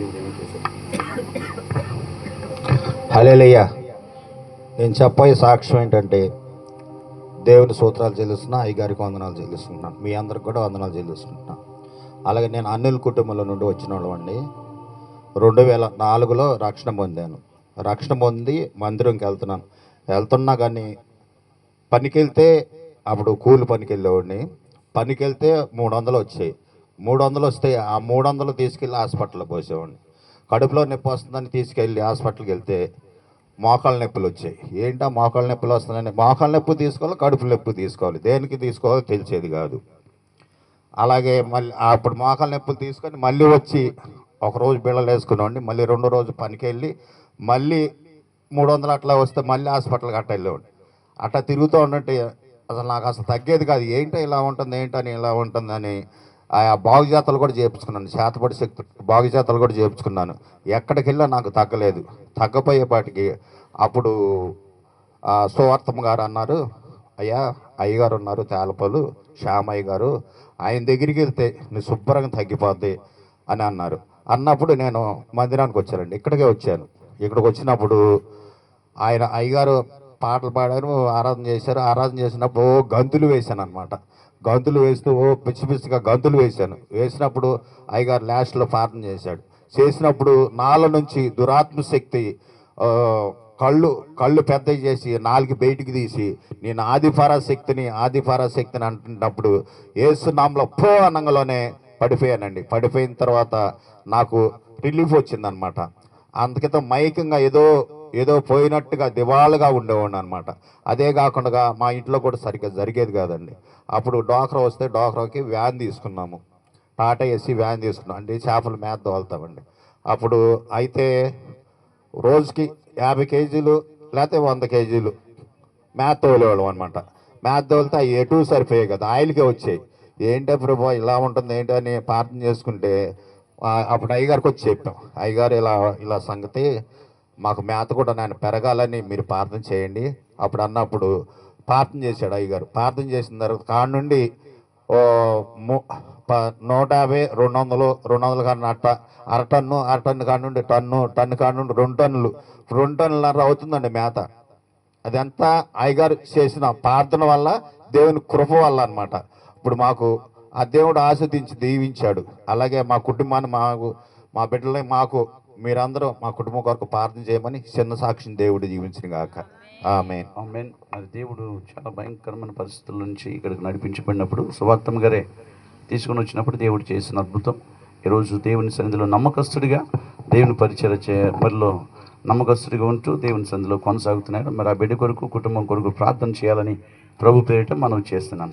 హలేలయ్యా నేను చెప్పే సాక్ష్యం ఏంటంటే దేవుని సూత్రాలు చెల్లిస్తున్నా అయ్యగారికి వందనాలు చెల్లిస్తున్నాను మీ అందరికి కూడా వందనాలు చెల్లిస్తున్నాను అలాగే నేను అనిల్ కుటుంబంలో నుండి వచ్చిన వాళ్ళండి రెండు వేల నాలుగులో రక్షణ పొందాను. రక్షణ పొంది మందిరంకి వెళ్తున్నాను. వెళ్తున్నా కానీ పనికి వెళ్తే అప్పుడు కూలి పనికి వెళ్ళేవాడిని పనికి వెళ్తే మూడు వందలు వచ్చాయి. మూడు వందలు వస్తే ఆ మూడు వందలు తీసుకెళ్ళి హాస్పిటల్లో పోసేవాడిని. కడుపులో నొప్పి వస్తుందని తీసుకెళ్ళి హాస్పిటల్కి వెళ్తే మోకాళ్ళ నొప్పులు వచ్చాయి. ఏంటా మోకాళ్ళ నొప్పులు వస్తున్నాయని? మోకాళ్ళ నొప్పి తీసుకోవాలి కడుపు నొప్పి తీసుకోవాలి. దేనికి తీసుకోవాలో తెలిసేది కాదు. అలాగే మళ్ళీ అప్పుడు మోకాళ్ళ నొప్పులు తీసుకొని మళ్ళీ వచ్చి ఒకరోజు బిళ్ళలు వేసుకునేవాడిని. మళ్ళీ రెండో రోజు పనికి వెళ్ళి మళ్ళీ మూడు వందలు అట్లా వస్తే మళ్ళీ హాస్పిటల్కి అట్ట వెళ్ళేవాడిని. అట్లా తిరుగుతూ ఉన్నట్టు అసలు నాకు అసలు తగ్గేది కాదు. ఏంటో ఇలా ఉంటుంది ఏంటని ఇలా ఉంటుందని ఆ బాగు కూడా చేయించుకున్నాను. చేతపడి శక్తి బాగుజాతలు కూడా చేయించుకున్నాను. ఎక్కడికి వెళ్ళా నాకు తగ్గలేదు. తగ్గపోయేపాటికి అప్పుడు ఆ సువార్తమ్మ గారు అన్నారు అయ్యా అయ్యగారు ఉన్నారు తేలపలు శ్యామయ్య గారు ఆయన దగ్గరికి వెళ్తే నీ శుభ్రంగా తగ్గిపోద్ది అని అన్నారు. అన్నప్పుడు నేను మందిరానికి వచ్చానండి. ఇక్కడికే వచ్చాను. ఇక్కడికి వచ్చినప్పుడు ఆయన అయ్యగారు పాటలు పాడారు ఆరాధన చేశారు. ఆరాధన చేసినప్పుడు ఓ గంతులు వేశాను అనమాట గంతులు వేస్తూ ఓ పిచ్చి పిచ్చిగా గంతులు వేశాను. వేసినప్పుడు అయ్యగారు లాస్ట్లో ప్రార్థన చేశాడు. చేసినప్పుడు నాలో నుంచి దురాత్మ శక్తి కళ్ళు కళ్ళు పెద్దవి చేసి నాలుగు బయటికి తీసి నేను ఆదిఫారా శక్తిని ఆదిఫారా శక్తిని అంటున్నప్పుడు ఏసునాంలో పో అనంగలోనే పడిపోయానండి. పడిపోయిన తర్వాత నాకు రిలీఫ్ వచ్చిందనమాట అందుకిత మైకంగా ఏదో ఏదో పోయినట్టుగా దివాలుగా ఉండేవాడిని అనమాట అదే కాకుండా మా ఇంట్లో కూడా సరిగ్గా జరిగేది కాదండి. అప్పుడు డోక్రా వస్తే డోక్రాకి వ్యాన్ తీసుకున్నాము. టాటా ఏసీ వ్యాన్ తీసుకున్నాం. అంటే చేపలు మేత తోలుతామండి. అప్పుడు అయితే రోజుకి యాభై కేజీలు లేకపోతే వంద కేజీలు మేత తోలేవాళ్ళం అనమాట మేత తోలితే అవి ఎటు సరిపోయాయి కదా. ఆయిల్కే వచ్చాయి ఏంటో ప్రభు ఇలా ఉంటుంది ఏంటి అని ప్రార్థన చేసుకుంటే అప్పుడు అయ్యగారికి వచ్చి చెప్పాం. అయ్యగారు ఇలా ఇలా సంగతి మాకు మేత కూడా నేను పెరగాలని మీరు ప్రార్థన చేయండి. అప్పుడు అన్నప్పుడు ప్రార్థన చేశాడు అయ్యగారు. ప్రార్థన చేసిన తర్వాత కాడ నుండి ఓ ప- నూట యాభై రెండు వందలు రెండు వందల కాడ అట్ట అర టన్ను అర టన్ను కాడ నుండి టన్ను టన్ను కాడ నుండి రెండు టన్నులు రెండు టన్నులన్నర అవుతుందండి మేత. అదంతా అయ్యగారు చేసిన ప్రార్థన వల్ల దేవుని కృప వల్ల అన్నమాట. ఇప్పుడు మాకు ఆ దేవుడు ఆస్వాదించి దీవించాడు. అలాగే మా కుటుంబాన్ని మాకు మా బిడ్డలని మాకు మీరందరూ మా కుటుంబం కొరకు ప్రార్థన చేయమని చిన్న సాక్షిని దేవుడు జీవించిన గాక. ఆమె ఆమెన్. మరి దేవుడు చాలా భయంకరమైన పరిస్థితుల నుంచి ఇక్కడికి నడిపించబడినప్పుడు సువార్తమ్మ గారే తీసుకుని వచ్చినప్పుడు దేవుడు చేసిన అద్భుతం. ఈరోజు దేవుని సన్నిధిలో నమ్మకస్తుడిగా దేవుని పరిచయ చే మరిలో నమ్మకస్తుడిగా ఉంటూ దేవుని సన్నిధిలో కొనసాగుతున్నాడు. మరి ఆ బిడ్డ కొరకు కుటుంబం కొరకు ప్రార్థన చేయాలని ప్రభు పేరిట మనం చేస్తున్నాను